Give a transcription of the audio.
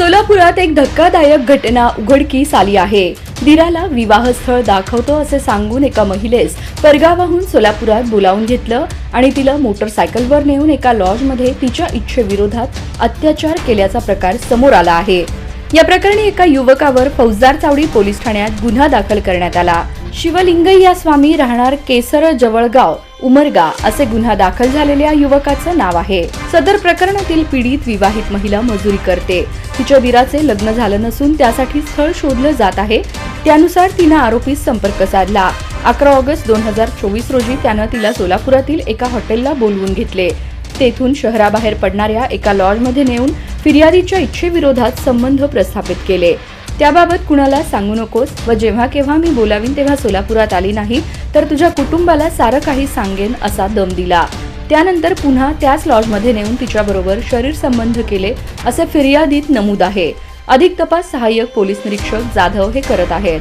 सोलापुरात एक धक्कादायक घटना उघडकीस आली आहे. दिराला विवाहस्थळ दाखवतो असे सांगून एका महिलेस परगावाहून सोलापुरात बोलावून घेतलं आणि तिला मोटरसायकलवर नेऊन एका लॉजमध्ये तिच्या इच्छेविरोधात अत्याचार केल्याचा प्रकार समोर आला आहे. या प्रकरणी एका युवकावर फौजदार चावडी पोलीस ठाण्यात गुन्हा दाखल करण्यात आला. शिवलिंगय्या स्वामी राहणार केसर जवळगाव उमरगा असे गुन्हा दाखल झालेल्या युवकाचं नाव आहे. सदर प्रकरणातील पीडित विवाहित महिला मजुरी करते. तिच्या वीराचे लग्न झालं नसून त्यासाठी स्थळ शोधलं जात आहे. त्यानुसार तिनं आरोपीस संपर्क साधला. अकरा ऑगस्ट दोन हजार चोवीस रोजी त्यानं तिला सोलापुरातील एका हॉटेलला बोलवून घेतले. तेथून शहराबाहेर पडणाऱ्या एका लॉजमध्ये नेऊन फिर्यादीच्या इच्छेविरोधात संबंध प्रस्थापित केले. त्याबाबत कुणाला सांगू नकोस व जेव्हा केव्हा मी बोलावीन तेव्हा सोलापुरात आली नाही तर तुझ्या कुटुंबाला सारं काही सांगेन असा दम दिला. त्यानंतर पुन्हा त्याच लॉजमध्ये नेऊन तिच्याबरोबर शरीर संबंध केले असे फिर्यादीत नमूद आहे. अधिक तपास सहाय्यक पोलीस निरीक्षक जाधव हे करत आहेत.